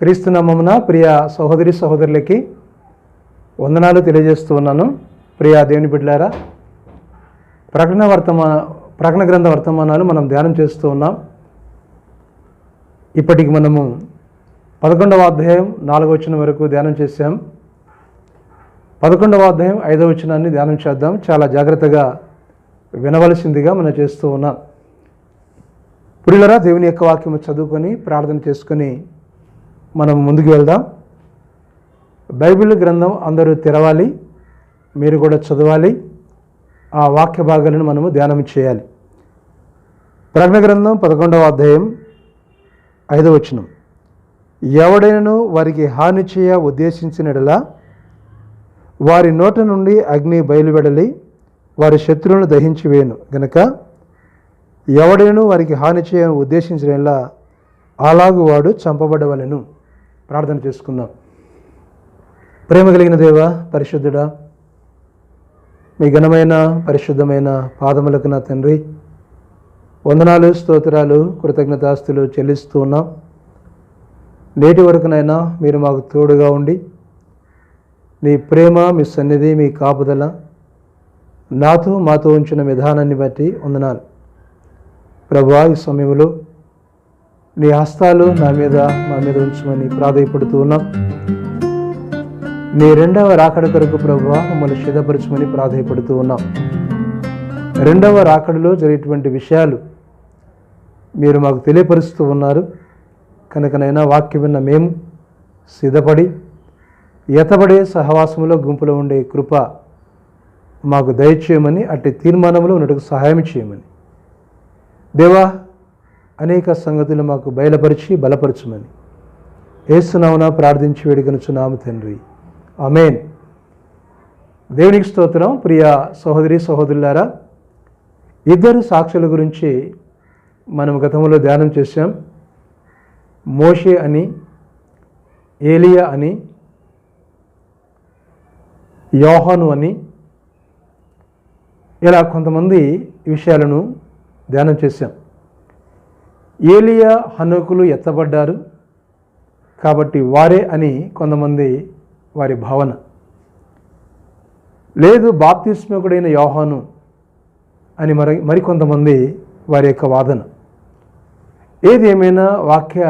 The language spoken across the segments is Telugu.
క్రీస్తు నామమున ప్రియ సహోదరి సహోదరులకి వందనాలు తెలియజేస్తూ ఉన్నాను. ప్రియ దేవుని బిడ్డలారా ప్రకటన వర్తమాన ప్రకటన గ్రంథ వర్తమానాలు మనం ధ్యానం చేస్తూ ఉన్నాం. ఇప్పటికి మనము పదకొండవ అధ్యాయం నాలుగవ వచనం వరకు ధ్యానం చేశాం. పదకొండవ అధ్యాయం ఐదవ వచనాన్ని ధ్యానం చేద్దాం. చాలా జాగ్రత్తగా వినవలసిందిగా మనం చేస్తూ ఉన్నాం. పుడిలరా దేవుని యొక్క వాక్యము చదువుకొని ప్రార్థన చేసుకొని మనం ముందుకు వెళ్దాం. బైబిల్ గ్రంథం అందరూ తెరవాలి మీరు కూడా చదవాలి ఆ వాక్య భాగాలను మనము ధ్యానం చేయాలి. ప్రకటన గ్రంథం పదకొండవ అధ్యాయం ఐదవ వచనం. ఎవడైనను వారికి హాని చేయ ఉద్దేశించినడలా వారి నోట నుండి అగ్ని బయలువెడలి వారి శత్రువులను దహించి వేయను. గనక ఎవడైనను వారికి హాని చేయని ఉద్దేశించినలా అలాగు వాడు చంపబడవలెను. ప్రార్థన చేసుకుందాం. ప్రేమ కలిగిన దేవ పరిశుద్ధుడా మీ ఘనమైన పరిశుద్ధమైన పాదములకు నా తండ్రి వందనాలు స్తోత్రాలు కృతజ్ఞతాస్తులు చెల్లిస్తూ ఉన్నాం. నేటి వరకునైనా మీరు మాకు తోడుగా ఉండి నీ ప్రేమ మీ సన్నిధి మీ కాపుదల నాతో మాతో ఉంచిన విధానాన్ని బట్టి వందనాలు. ప్రభా ఈ సమయంలో నీ హస్తాలు నా మీద మా మీద ఉంచమని ప్రాధాయపడుతూ ఉన్నాం. నీ రెండవ రాకడ కొరకు ప్రభు మమ్మల్ని సిద్ధపరచమని ప్రాధాయపడుతూ ఉన్నాం. రెండవ రాకడలో జరిగేటువంటి విషయాలు మీరు మాకు తెలియపరుస్తూ ఉన్నారు. కనుకనైనా వాక్యం విన్న మేము సిద్ధపడి ఎతబడే సహవాసంలో గుంపులో ఉండే కృప మాకు దయచేయమని అట్టి తీర్మానంలో ఉన్నట్టుకు సహాయం చేయమని. దేవా అనేక సంగతులు మాకు బయలుపరిచి బలపరచమని. ఏసునామన ప్రార్థించి వేడుకనుచున్నాము తండ్రి. అమేన్ దేవునికి స్తోత్రం ప్రియ సహోదరి సహోదరులారా. ఇద్దరు సాక్షుల గురించి మనం గతంలో ధ్యానం చేశాం. మోషే అని ఏలియా అని యోహను అని. ఇలా కొంతమంది విషయాలను ధ్యానం చేశాం. ఏలియా హనుకులు ఎత్తబడ్డారు. కాబట్టి వారే అని కొంతమంది వారి భావన. లేదు బాప్తిస్మకుడైన యోహాను అని మరి మరికొంతమంది వారి యొక్క వాదన. ఏది ఏమైనా వాక్య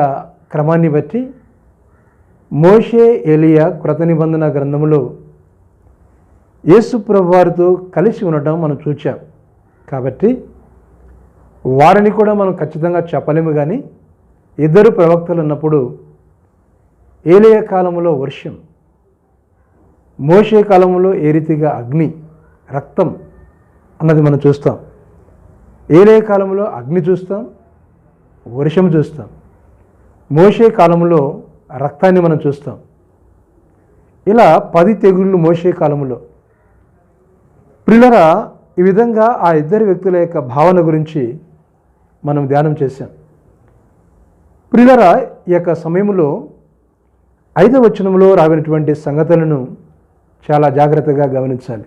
క్రమాన్ని బట్టి మోషే ఏలియా కృత నిబంధన గ్రంథంలో యేసు వారితో కలిసి ఉండటం మనం చూచాం. కాబట్టి వారిని కూడా మనం ఖచ్చితంగా చెప్పలేము కానీ ఇద్దరు ప్రవక్తలు ఉన్నప్పుడు ఏలియ కాలంలో వర్షం మోషే కాలంలో ఏ రీతిగా అగ్ని రక్తం అన్నది మనం చూస్తాం. ఏలియ కాలంలో అగ్ని చూస్తాం వర్షం చూస్తాం. మోషే కాలంలో రక్తాన్ని మనం చూస్తాం. ఇలా పది తెగుళ్ళు మోసే కాలంలో. ప్రిలరా ఈ విధంగా ఆ ఇద్దరు వ్యక్తుల యొక్క భావన గురించి మనం ధ్యానం చేశాం. ప్రిలరా ఈ యొక్క సమయంలో ఐదవ వచనంలో రావినటువంటి సంగతులను చాలా జాగ్రత్తగా గమనించాలి.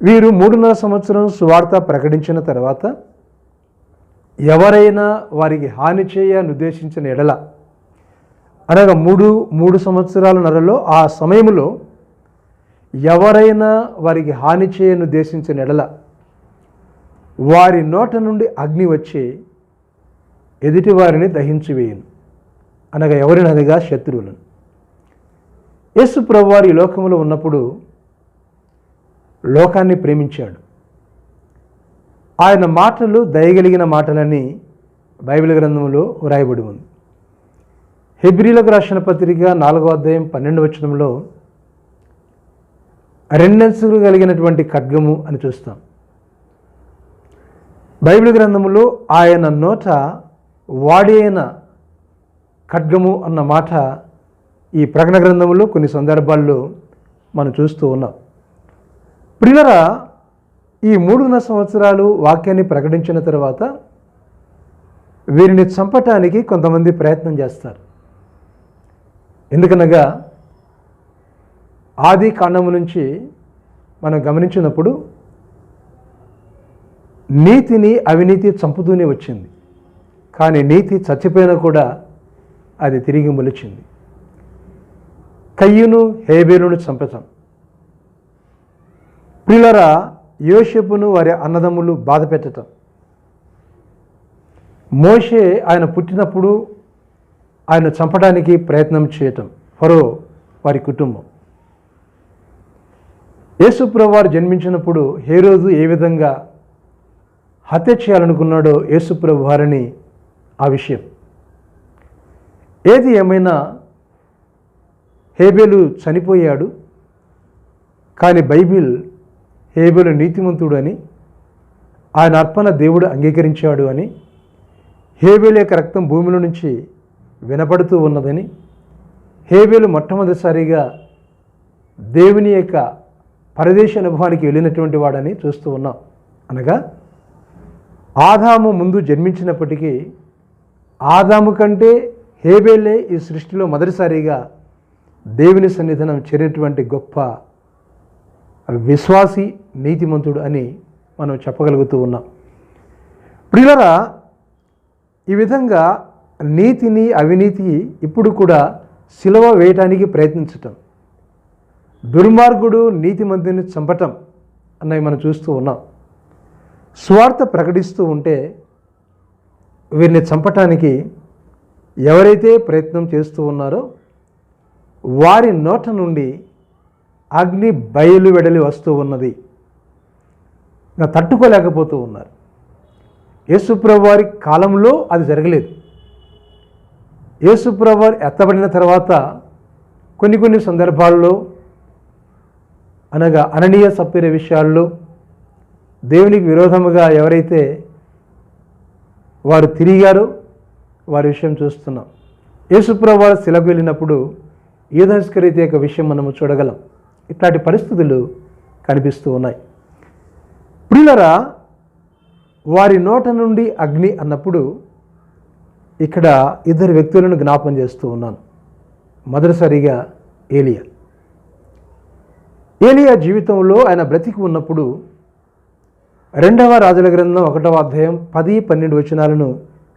వీరు మూడున్నర సంవత్సరం సువార్త ప్రకటించిన తర్వాత ఎవరైనా వారికి హాని చేయని ఉద్దేశించిన ఎడల అనగా మూడు మూడు సంవత్సరాల నరలో ఆ సమయంలో ఎవరైనా వారికి హాని చేయని ఉద్దేశించిన ఎడల వారి నోట నుండి అగ్ని వచ్చి ఎదుటి వారిని దహించివేయను. అనగా ఎవరినదిగా శత్రువులను. యేసు ప్రభువారు ఈ లోకంలో ఉన్నప్పుడు లోకాన్ని ప్రేమించాడు. ఆయన మాటలు దయగలిగిన మాటలని బైబిల్ గ్రంథంలో వ్రాయబడి ఉంది. హెబ్రిలకు రాసిన పత్రిక నాలుగో అధ్యాయం పన్నెండు వచనంలో రెండంచులు కలిగినటువంటి ఖడ్గము అని చూస్తాం. బైబిల్ గ్రంథములో ఆయన నోట వాడి అయిన ఖడ్గము అన్న మాట ఈ ప్రకటన గ్రంథములో కొన్ని సందర్భాల్లో మనం చూస్తూ ఉన్నాం. ప్రియుల ఈ మూడున్నర సంవత్సరాలు వాక్యాన్ని ప్రకటించిన తర్వాత వీరిని చంపటానికి కొంతమంది ప్రయత్నం చేస్తారు. ఎందుకనగా ఆది కాండము నుంచి మనం గమనించినప్పుడు నీతిని అవినీతి చంపుతూనే వచ్చింది. కానీ నీతి చచ్చిపోయినా కూడా అది తిరిగి మొలిచింది. కయ్యును హేబేలును చంపటం ప్రియులరా యోషపును వారి అన్నదమ్ములు బాధ పెట్టటం. మోషే ఆయన పుట్టినప్పుడు ఆయన చంపడానికి ప్రయత్నం చేయటం. ఫరో వారి కుటుంబం. యేసుప్రవారు జన్మించినప్పుడు హేరోజు ఏ విధంగా హత్య చేయాలనుకున్నాడో యేసుప్రభు వారిని ఆ విషయం. ఏది ఏమైనా హేబేలు చనిపోయాడు కానీ బైబిల్ హేబేలు నీతిమంతుడు అని ఆయన అర్పణ దేవుడు అంగీకరించాడు అని హేబేలు యొక్క రక్తం భూమిలో నుంచి వినపడుతూ ఉన్నదని హేబేలు మొట్టమొదటిసారిగా దేవుని యొక్క పరదేశ అనుభవానికి వెళ్ళినటువంటి వాడని చూస్తూ ఉన్నాం. అనగా ఆదాము ముందు జన్మించినప్పటికీ ఆదాము కంటే హేబేలే ఈ సృష్టిలో మొదటిసారిగా దేవుని సన్నిధానం చేరినటువంటి గొప్ప విశ్వాసి నీతిమంతుడు అని మనం చెప్పగలుగుతూ ఉన్నాం. ప్రియులరా ఈ విధంగా నీతిని అవినీతి ఇప్పుడు కూడా సిలవ వేయటానికి ప్రయత్నించటం దుర్మార్గుడు నీతిమంతుని చంపటం అన్నవి మనం చూస్తూ ఉన్నాం. స్వార్థ ప్రకటిస్తూ ఉంటే వీరిని చంపటానికి ఎవరైతే ప్రయత్నం చేస్తూ ఉన్నారో వారి నోట నుండి అగ్ని బయలు వెడలి వస్తూ ఉన్నది. ఇంకా తట్టుకోలేకపోతూ ఉన్నారు. యేసుప్రవారి కాలంలో అది జరగలేదు. యేసుప్రవారు ఎత్తబడిన తర్వాత కొన్ని కొన్ని సందర్భాల్లో అనగా అననీయ సప్పిర విషయాల్లో దేవునికి విరోధముగా ఎవరైతే వారు తిరిగారో వారి విషయం చూస్తున్నాం. యేసుప్రభు వారు శిలకు వెళ్ళినప్పుడు ఈదస్కరీతి యొక్క విషయం మనము చూడగలం. ఇట్లాంటి పరిస్థితులు కనిపిస్తూ ఉన్నాయి. ప్రియులరా వారి నోట నుండి అగ్ని అన్నప్పుడు ఇక్కడ ఇద్దరు వ్యక్తులను జ్ఞాపం చేస్తూ ఉన్నాను. మొదటిసారిగా ఏలియా. ఏలియా జీవితంలో ఆయన బ్రతికి ఉన్నప్పుడు రెండవ రాజుల గ్రంథం ఒకటవ అధ్యాయం పది పన్నెండు వచనాలను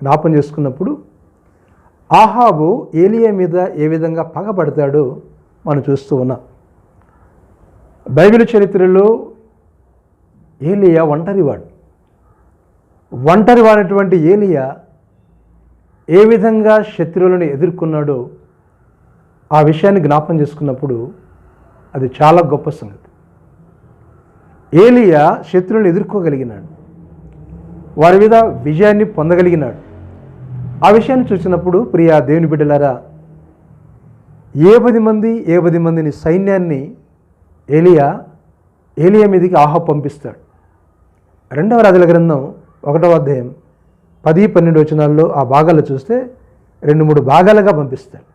జ్ఞాపం చేసుకున్నప్పుడు ఆహాబు ఏలియా మీద ఏ విధంగా పగబడతాడో మనం చూస్తూ ఉన్నాం. బైబిల్ చరిత్రలో ఏలియా ఒంటరివాడు ఒంటరివాడైనటువంటి ఏలియా ఏ విధంగా శత్రువులను ఎదుర్కొన్నాడో ఆ విషయాన్ని జ్ఞాపం చేసుకున్నప్పుడు అది చాలా గొప్ప సంగతి. ఏలియా శత్రువులను ఎదుర్కోగలిగినాడు. వారి మీద విజయాన్ని పొందగలిగినాడు. ఆ విషయాన్ని చూసినప్పుడు ప్రియా దేవుని బిడ్డలారా ఏ పది మంది ఏ పది మందిని సైన్యాన్ని ఏలియా ఏలియా మీదకి ఆహా పంపిస్తాడు. రెండవ రాజుల గ్రంథం ఒకటవ అధ్యాయం పది పన్నెండు వచనాల్లో ఆ భాగాలు చూస్తే రెండు మూడు భాగాలుగా పంపిస్తాడు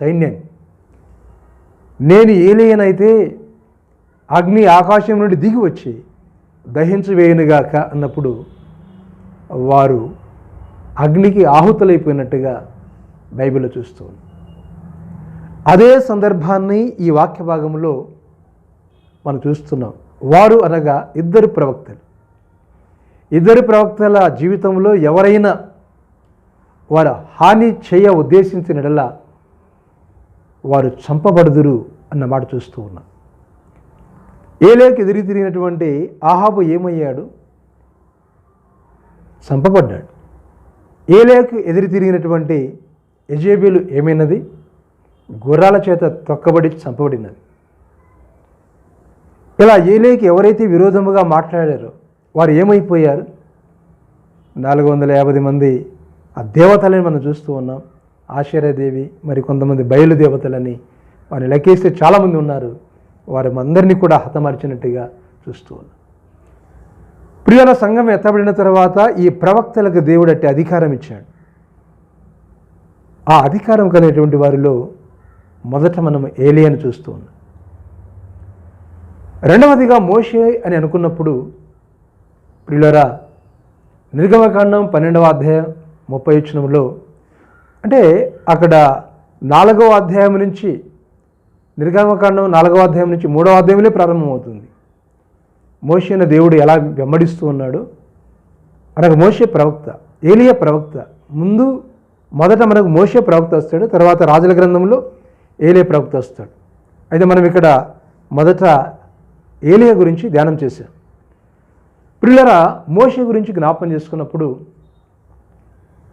సైన్యాన్ని. నేను ఏలియనైతే అగ్ని ఆకాశం నుండి దిగి వచ్చి దహించవేయనుగాక అన్నప్పుడు వారు అగ్నికి ఆహుతులైపోయినట్టుగా బైబిల్లో చూస్తూ అదే సందర్భాన్ని ఈ వాక్య భాగంలో మనం చూస్తున్నాం. వారు అనగా ఇద్దరు ప్రవక్తలు. ఇద్దరు ప్రవక్తల జీవితంలో ఎవరైనా వారు హాని చేయ ఉద్దేశించినడలా వారు చంపబడుదురు అన్న మాట చూస్తూ ఉన్నాం. ఏలేకి ఎదురు తిరిగినటువంటి ఆహాబు ఏమయ్యాడు? చంపబడ్డాడు. ఏలేకు ఎదురు తిరిగినటువంటి యజేబేలు ఏమైనది? గుర్రాల చేత తొక్కబడి చంపబడినది. ఇలా ఏలేకి ఎవరైతే విరోధముగా మాట్లాడారో వారు ఏమైపోయారు? నాలుగు వందల యాభై మంది ఆ దేవతలని మనం చూస్తూ ఉన్నాం. ఆశ్చర్యదేవి మరి కొంతమంది బయలు దేవతలని వారిని లెక్కేస్తే చాలామంది ఉన్నారు. వారి అందరినీ కూడా హతమార్చినట్టుగా చూస్తూ ఉన్నాం. ప్రియుల సంఘం ఎత్తబడిన తర్వాత ఈ ప్రవక్తలకు దేవుడు అట్టి అధికారం ఇచ్చాడు. ఆ అధికారం కలిగినటువంటి వారిలో మొదట మనం ఏలియను చూస్తూ ఉన్నాం. రెండవదిగా మోషే అని అనుకున్నప్పుడు ప్రియులరా నిర్గమకాండం పన్నెండవ అధ్యాయం ముప్పై వచనంలో అంటే అక్కడ నాలుగవ అధ్యాయం నుంచి నిర్గమకాండం నాలుగవ అధ్యాయం నుంచి మూడవ అధ్యాయంలో ప్రారంభమవుతుంది. మోషేన దేవుడు ఎలా వెంబడిస్తూ ఉన్నాడు? మనకు మోషే ప్రవక్త ఏలియా ప్రవక్త. ముందు మొదట మనకు మోషే ప్రవక్త వస్తాడు తర్వాత రాజుల గ్రంథంలో ఏలియ ప్రవక్త వస్తాడు. అయితే మనం ఇక్కడ మొదట ఏలియా గురించి ధ్యానం చేశాం. పిల్లరా మోషే గురించి జ్ఞాపం చేసుకున్నప్పుడు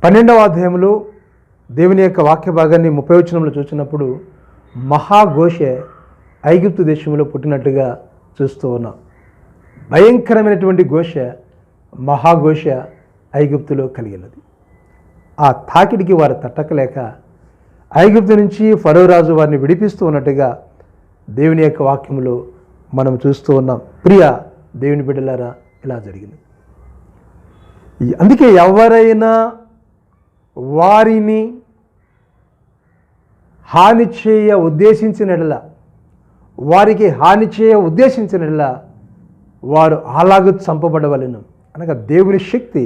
పన్నెండవ అధ్యాయంలో దేవుని యొక్క వాక్య భాగాన్ని ముప్పై వచనంలో చూసినప్పుడు మహాఘోషే ఐగుప్తు దేశంలో పుట్టినట్టుగా చూస్తూ ఉన్నాం. భయంకరమైనటువంటి ఘోష మహాఘోష ఐగుప్తులో కలిగినది. ఆ తాకిడికి వారు తట్టకలేక ఐగుప్తు నుంచి ఫరోరాజు వారిని విడిపిస్తూ ఉన్నట్టుగా దేవుని యొక్క వాక్యంలో మనం చూస్తూ ఉన్నాం. ప్రియ దేవుని బిడ్డలారా ఇలా జరిగింది. అందుకే ఎవరైనా వారిని హాని చేయ ఉద్దేశించినట్ల వారికి హాని చేయ ఉద్దేశించినట్ల వారు అలాగూ చంపబడవలను. అనగా దేవుని శక్తి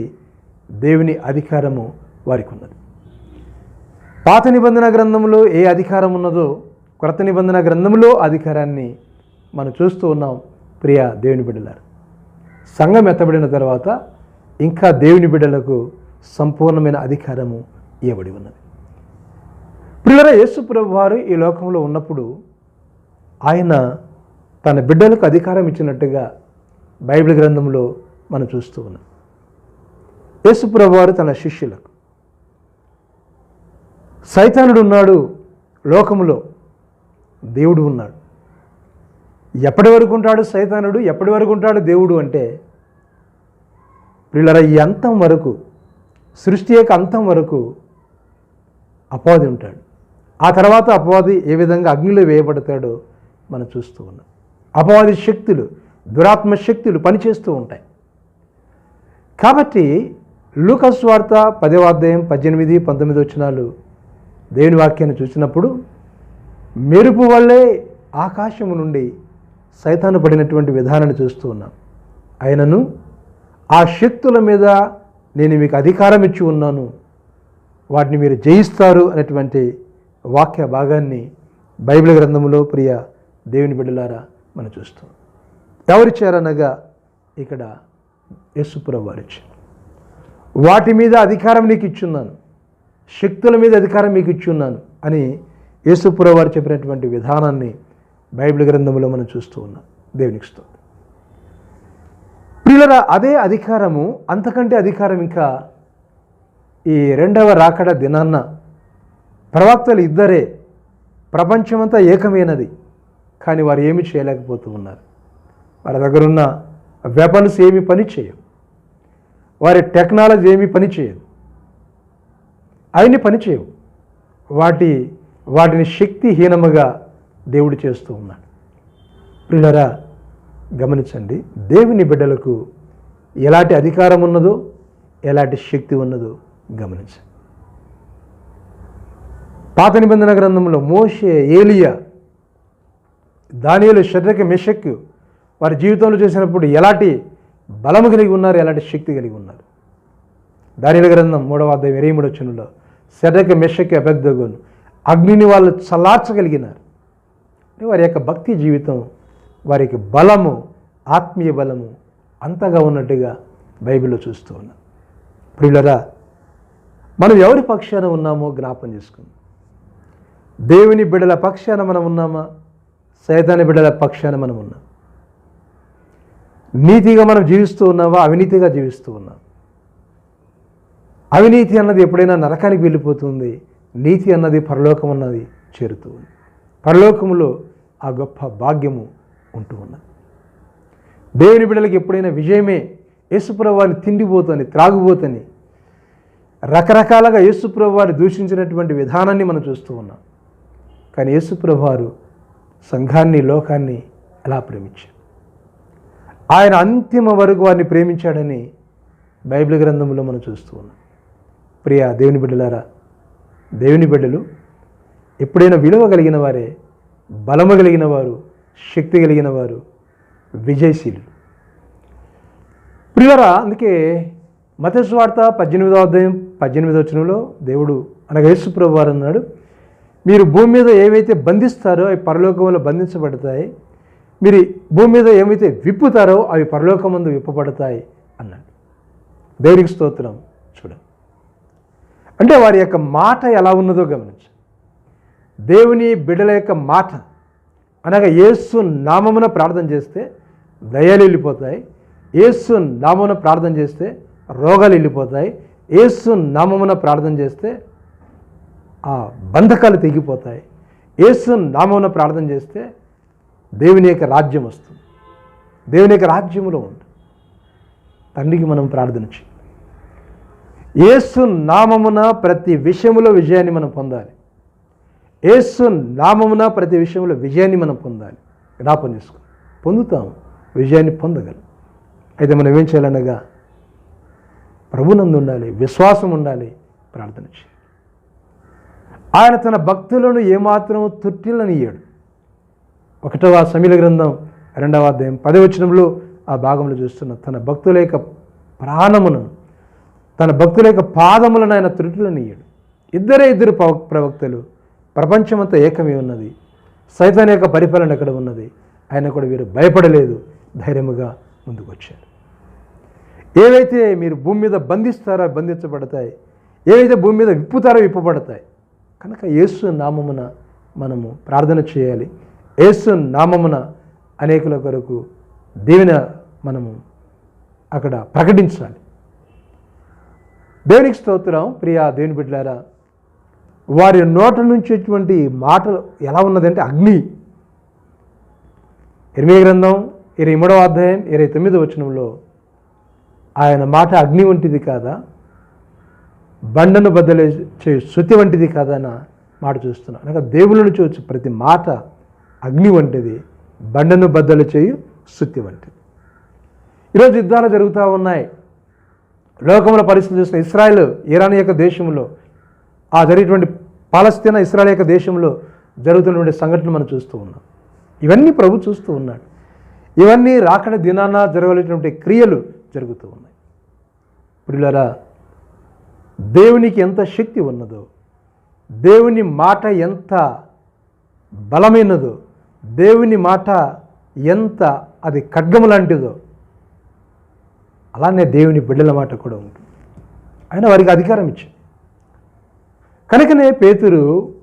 దేవుని అధికారము వారికి ఉన్నది పాత నిబంధన గ్రంథంలో ఏ అధికారం ఉన్నదో క్రొత్త నిబంధన గ్రంథంలో అధికారాన్ని మనం చూస్తూ ఉన్నాం ప్రియ దేవుని బిడ్డలారు. సంఘం ఎత్తబడిన తర్వాత ఇంకా దేవుని బిడ్డలకు సంపూర్ణమైన అధికారము ఇవ్వబడి ఉన్నది. పిల్లల యేసు ప్రభు వారు ఈ లోకంలో ఉన్నప్పుడు ఆయన తన బిడ్డలకు అధికారం ఇచ్చినట్టుగా బైబిల్ గ్రంథంలో మనం చూస్తూ ఉన్నాం. యేసు ప్రభు వారు తన శిష్యులకు సైతానుడు ఉన్నాడు లోకములో దేవుడు ఉన్నాడు. ఎప్పటి వరకు ఉంటాడు సైతానుడు? ఎప్పటి వరకు ఉంటాడు దేవుడు? అంటే పిల్లల ఈ అంతం వరకు సృష్టి యొక్క అంతం వరకు అపాధి ఉంటాడు. ఆ తర్వాత అపవాది ఏ విధంగా అగ్నిలో వేయబడతాడో మనం చూస్తూ ఉన్నాం. అపవాది శక్తులు దురాత్మ శక్తులు పనిచేస్తూ ఉంటాయి. కాబట్టి లూకస్ వార్త పదవ అధ్యాయం పద్దెనిమిది పంతొమ్మిది వచ్చినాలు దేవుని వాక్యాన్ని చూసినప్పుడు మెరుపు వల్లే ఆకాశము నుండి సైతాను పడినటువంటి విధానాన్ని చూస్తూ ఉన్నాం. ఆయనను ఆ శక్తుల మీద నేను మీకు అధికారం ఇచ్చి ఉన్నాను. వాటిని మీరు జయిస్తారు అనేటువంటి వాక్య భాగాన్ని బైబిల్ గ్రంథంలో ప్రియ దేవుని బిడ్డలారా మనం చూస్తాం. ఎవరిచ్చారనగా ఇక్కడ యేసుపురం వారు వాటి మీద అధికారం నీకు ఇచ్చున్నాను. శక్తుల మీద అధికారం మీకు ఇచ్చున్నాను అని యేసుపురం వారు చెప్పినటువంటి విధానాన్ని బైబిల్ గ్రంథంలో మనం చూస్తూ ఉన్నాం. దేవునికి స్తోత్రం. ప్రియులరా అదే అధికారము అంతకంటే అధికారం ఇంకా ఈ రెండవ రాకడ దినాన్న ప్రవక్తలు ఇద్దరే. ప్రపంచమంతా ఏకమైనది. కానీ వారు ఏమి చేయలేకపోతూ ఉన్నారు వారి దగ్గరున్న వెపన్స్ ఏమి పని చేయవు. వారి టెక్నాలజీ ఏమి పని చేయదు. అవన్నీ పని చేయవు. వాటి వాటిని శక్తిహీనముగా దేవుడు చేస్తూ ఉన్నాడు. ప్రియులరా గమనించండి. దేవుని బిడ్డలకు ఎలాంటి అధికారం ఉన్నదో ఎలాంటి శక్తి ఉన్నదో గమనించండి. పాత నిబంధన గ్రంథంలో మోషే ఏలియా దానియలు శరీరక మెషక్ వారి జీవితంలో చేసినప్పుడు ఎలాంటి బలము కలిగి ఉన్నారు ఎలాంటి శక్తి కలిగి ఉన్నారు? దానిల గ్రంథం మూడవ అధ్యాయం ఇరవై మూడు వచ్చినలో శరీరక మెషక్ అపెద్దగోను అగ్నిని వాళ్ళు చల్లార్చగలిగినారు. వారి యొక్క భక్తి జీవితం వారికి బలము ఆత్మీయ బలము అంతగా ఉన్నట్టుగా బైబిల్లో చూస్తూ ఉన్నాం ప్రియులరా మనం ఎవరి పక్షాన ఉన్నామో జ్ఞాపం చేసుకుందాం. దేవుని బిడల పక్షాన మనం ఉన్నామా? సైతాని బిడల పక్షాన మనం ఉన్నాం. నీతిగా మనం జీవిస్తూ ఉన్నావా? అవినీతిగా జీవిస్తూ ఉన్నాం. అవినీతి అన్నది ఎప్పుడైనా నరకానికి వెళ్ళిపోతుంది. నీతి అన్నది పరలోకం అన్నది చేరుతుంది పరలోకంలో ఆ గొప్ప భాగ్యము ఉంటూ ఉన్నది. దేవుని బిడ్డలకి ఎప్పుడైనా విజయమే యేసుప్రవారిని తిండిపోతని త్రాగుబోతని రకరకాలుగా యేసుప్రభు దూషించినటువంటి విధానాన్ని మనం చూస్తూ ఉన్నాం. కానీ యేసుప్రభువారు సంఘాన్ని లోకాన్ని ఎలా ప్రేమించారు. ఆయన అంతిమ వరకు వారిని ప్రేమించాడని బైబిల్ గ్రంథంలో మనం చూస్తూ ఉన్నాం. ప్రియ దేవుని బిడ్డలారా దేవుని బిడ్డలు ఎప్పుడైనా విలువ కలిగిన వారే బలము కలిగిన వారు శక్తి కలిగిన వారు విజయశీలు. ప్రియులరా అందుకే మతస్వార్త పద్దెనిమిదవ అధ్యాయం పద్దెనిమిదవ వచనంలో దేవుడు అనగా యేసుప్రభు వారు అన్నాడు మీరు భూమి మీద ఏవైతే బంధిస్తారో అవి పరలోకంలో బంధించబడతాయి. మీరు భూమి మీద ఏమైతే విప్పుతారో అవి పరలోకమందు విప్పబడతాయి అన్నాడు. దేవునికి స్తోత్రం. చూడ అంటే వారి యొక్క మాట ఎలా ఉన్నదో గమనించు దేవుని బిడల యొక్క మాట అనగా యేసు నామమున ప్రార్థన చేస్తే దయాలు వెళ్ళిపోతాయి. యేసు నామమున ప్రార్థన చేస్తే రోగాలు వెళ్ళిపోతాయి. యేసు నామమున ప్రార్థన చేస్తే ఆ బంధకాలు తెగిపోతాయి. యేసు నామమున ప్రార్థన చేస్తే దేవుని యొక్క రాజ్యం వస్తుంది. దేవుని యొక్క రాజ్యములో ఉంటుంది తండ్రికి మనం ప్రార్థన చేయాలి యేసు నామమున ప్రతి విషయములో విజయాన్ని మనం పొందాలి. యేసు నామమున ప్రతి విషయంలో విజయాన్ని మనం పొందాలి. జ్ఞాపం చేసుకో. పొందుతాం. విజయాన్ని పొందగలం. అయితే మనం ఏం చేయాలనగా ప్రభునందు ఉండాలి విశ్వాసం ఉండాలి ప్రార్థన చేయాలి ఆయన తన భక్తులను ఏమాత్రం తుట్టిల్లనియ్యాడు ఒకటవ సమీల గ్రంథం రెండవ అధ్యాయం పదవచనంలో ఆ భాగంలో చూస్తున్న తన భక్తుల యొక్క ప్రాణమును తన భక్తుల యొక్క పాదములను ఆయన త్రుటులనియ్యాడు ఇద్దరే ఇద్దరు ప్రవక్తలు. ప్రపంచమంతా ఏకమే ఉన్నది. సైతాన్ యొక్క పరిపాలన ఎక్కడ ఉన్నది? ఆయన కూడా వీరు భయపడలేదు. ధైర్యముగా ముందుకొచ్చారు. ఏవైతే మీరు భూమి మీద బంధిస్తారో బంధించబడతాయి. ఏవైతే భూమి మీద విప్పుతారో విప్పబడతాయి. కనుక యేసు నామమున మనము ప్రార్థన చేయాలి. యేసు నామమున అనేకుల కొరకు దేవుని మనము అక్కడ ప్రకటించాలి. దేవునికి స్తోత్రం ప్రియా దేవుని బిడ్డలారా వారి నోట నుంచి వచ్చేటువంటి మాటలు ఎలా ఉన్నదంటే అగ్ని. ఇరవై గ్రంథం ఇరవై మూడవ అధ్యాయం ఇరవై తొమ్మిదో వచనంలో ఆయన మాట అగ్ని వంటిది కాదా? బండను బద్దలే చే శృతి వంటిది కాదా మాట చూస్తున్నాం. అనగా దేవులను చూసి ప్రతి మాట అగ్ని వంటిది బండను బద్దలు చేయు శృతి వంటిది. ఈరోజు యుద్ధాలు జరుగుతూ ఉన్నాయి. లోకంలో పరిస్థితి చూసిన ఇస్రాయల్ ఇరాన్ యొక్క దేశంలో ఆ జరిగేటువంటి పాలస్తీనా ఇస్రాయల్ యొక్క దేశంలో జరుగుతున్నటువంటి సంఘటనలు మనం చూస్తూ ఉన్నాం. ఇవన్నీ ప్రభు చూస్తూ ఉన్నాడు. ఇవన్నీ రాకడ దినాన జరగలేటువంటి క్రియలు జరుగుతూ ఉన్నాయి. ప్రియులరా దేవునికి ఎంత శక్తి ఉన్నదో దేవుని మాట ఎంత బలమైనదో దేవుని మాట ఎంత అది ఖడ్గము లాంటిదో అలానే దేవుని బిడ్డల మాట కూడా ఉంటుంది. ఆయన వారికి అధికారం ఇచ్చింది. కనుకనే పేతురు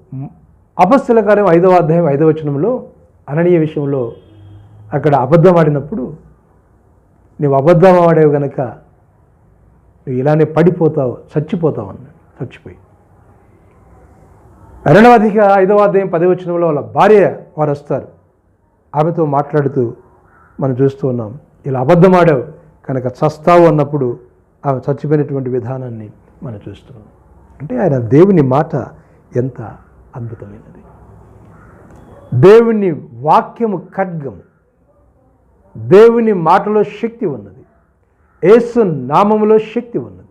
అపస్సుల కార్యం ఐదవ అధ్యాయం ఐదవ వచనంలో అననీయ విషయంలో అక్కడ అబద్ధం ఆడినప్పుడు నువ్వు అబద్ధం ఆడేవు గనక నువ్వు ఇలానే పడిపోతావు చచ్చిపోతావు అన్నాడు. చచ్చిపోయి. రెండవ ఐదవ అధ్యాయం పదవచనంలో వాళ్ళ భార్య వారు వస్తారు. ఆమెతో మాట్లాడుతూ మనం చూస్తూ ఉన్నాం ఇలా అబద్ధమాడావు కనుక చస్తావు అన్నప్పుడు ఆమె చచ్చిపోయినటువంటి విధానాన్ని మనం చూస్తున్నాం అంటే ఆయన దేవుని మాట ఎంత అద్భుతమైనది. దేవుని వాక్యము ఖడ్గము దేవుని మాటలో శక్తి ఉన్నది. యేసు నామములో శక్తి ఉన్నది.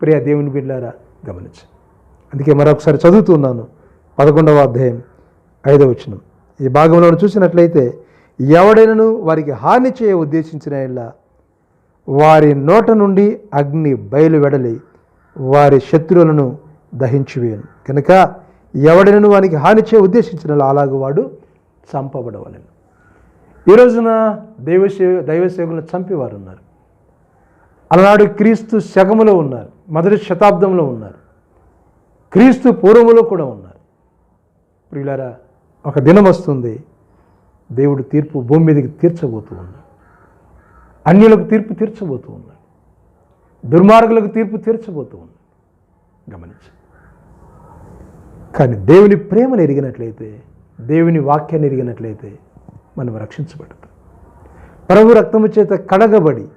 ప్రియ దేవుని బిడ్డారా గమనించు అందుకే మరొకసారి చదువుతున్నాను పదకొండవ అధ్యాయం ఐదవ వచనం. ఈ భాగంలో చూసినట్లయితే ఎవడైనను వారికి హాని చేయ ఉద్దేశించిన ఇలా వారి నోట నుండి అగ్ని బయలు వెడలి వారి శత్రువులను దహించివేయను. కనుక ఎవడైనను వానికి హాని చేయ ఉద్దేశించిన అలాగ వాడు చంపబడవలను. ఈ రోజున దైవ దైవసేవకులను చంపేవారు ఉన్నారు అలనాడు క్రీస్తు శకములో ఉన్నారు మొదటి శతాబ్దంలో ఉన్నారు క్రీస్తు పూర్వములో కూడా ఉన్నారు. ప్రియులారా ఒక దినం వస్తుంది దేవుడు తీర్పు భూమి మీదకి తీర్చబోతూ ఉన్నాడు. అన్యులకు తీర్పు తీర్చబోతూ ఉన్నాడు. దుర్మార్గులకు తీర్పు తీర్చబోతూ ఉన్నాడు. గమనించు. కానీ దేవుని ప్రేమను ఎరిగినట్లయితే దేవుని వాక్యాన్ని ఎరిగినట్లయితే మనం రక్షించబడతాం. ప్రభు రక్తము చేత కడగబడి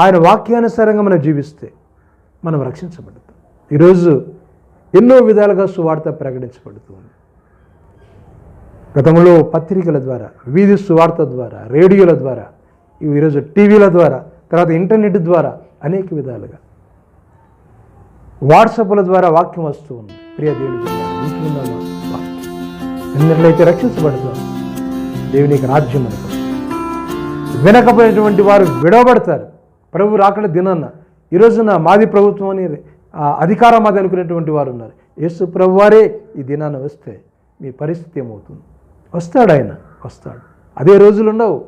ఆయన వాక్యానుసారంగా మనం జీవిస్తే మనం రక్షించబడతాం ఈరోజు ఎన్నో విధాలుగా సువార్త ప్రకటించబడుతుంది గతంలో పత్రికల ద్వారా వీధి సువార్త ద్వారా రేడియోల ద్వారా ఈరోజు టీవీల ద్వారా తర్వాత ఇంటర్నెట్ ద్వారా అనేక విధాలుగా వాట్సాప్ల ద్వారా వాక్యం వస్తూ ఉంది. ప్రియ దేవుడి వింటున్నామా వాక్యం రక్షించబడతాం దేవునికి రాజ్యం మనకు వినకపోయినటువంటి వారు విడవబడతారు. ప్రభు రాకడ దినాన్న ఈ రోజున మాది ప్రభుత్వం అని అధికారం మాది అనుకునేటువంటి వారు ఉన్నారు యేసు ప్రభు వారే ఈ దినాన వస్తే మీ పరిస్థితి ఏమవుతుంది? వస్తాడు ఆయన వస్తాడు. అదే రోజులు ఉండవు.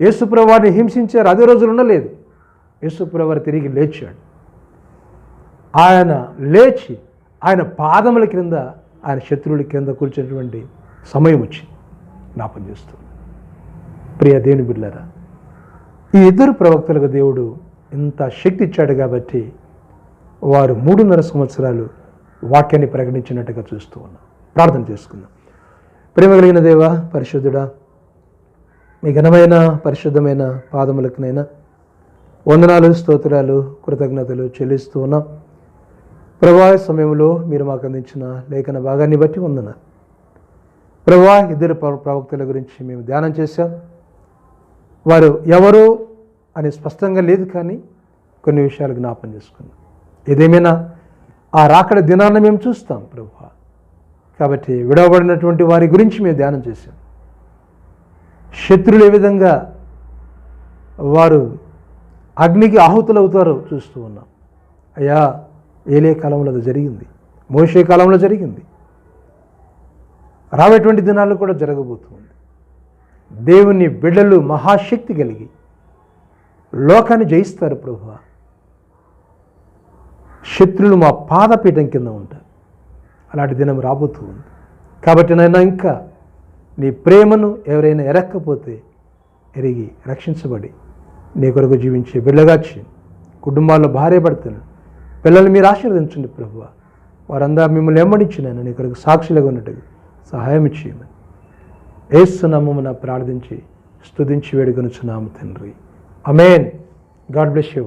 యేసుప్రభు వారిని హింసించారు అదే రోజులు ఉండలేదు. యేసుప్రభు వారు తిరిగి లేచాడు. ఆయన లేచి ఆయన పాదముల క్రింద ఆయన శత్రువుల కింద కూర్చున్నటువంటి సమయం వచ్చింది. జ్ఞాపం చేస్తుంది ప్రియ దేవుని బిడ్డారా ఈ ఇద్దరు ప్రవక్తలకు దేవుడు ఇంత శక్తి ఇచ్చాడు కాబట్టి వారు మూడున్నర సంవత్సరాలు వాక్యాన్ని ప్రకటించినట్టుగా చూస్తూ ఉన్నాం. ప్రార్థన చేసుకుందాం. ప్రేమ కలిగిన దేవ పరిశుద్ధుడా మీ ఘనమైన పరిశుద్ధమైన పాదములకునైనా వందనాలు స్తోత్రాలు కృతజ్ఞతలు చెల్లిస్తూ ఉన్నాం. ప్రభా సమయంలో మీరు మాకు అందించిన లేఖన భాగాన్ని బట్టి వందన ప్రభా ఇద్దరు ప్రవక్తల గురించి మేము ధ్యానం చేశాం. వారు ఎవరు అని స్పష్టంగా లేదు కానీ కొన్ని విషయాలు జ్ఞాపం చేసుకున్నాం ఏదేమైనా ఆ రాకడ దినాన్ని మేము చూస్తాం ప్రభు. కాబట్టి విడవబడినటువంటి వారి గురించి మేము ధ్యానం చేశాం. శత్రులు ఏ విధంగా వారు అగ్నికి ఆహుతులవుతారో చూస్తూ ఉన్నాం. అయ్యా ఏలే కాలంలో అది జరిగింది. మోసే కాలంలో జరిగింది. రాబోయేటువంటి దినాల్లో కూడా జరగబోతుంది దేవుని బిడ్డలు మహాశక్తి కలిగి లోకాన్ని జయిస్తారు ప్రభు శత్రులు మా పాదపీఠం కింద ఉంటారు. అలాంటి దినం రాబోతూ ఉంది. కాబట్టి నైనా ఇంకా నీ ప్రేమను ఎవరైనా ఎరక్కపోతే ఎరిగి రక్షించబడి నీ కొరకు జీవించే బిడ్డగాచి కుటుంబాల్లో భార్య భర్తలు పిల్లలు మీరు ఆశీర్వదించండి ప్రభువ. వారందరూ మిమ్మల్ని వెంబడించినాను నీ కొరకు సాక్షులుగా ఉన్నట్టుగా సహాయం ఇచ్చేయమని ఏసునామమున ప్రార్థించి స్తుతించి వేడుకొనుచున్నాము తండ్రి. Amen God bless you.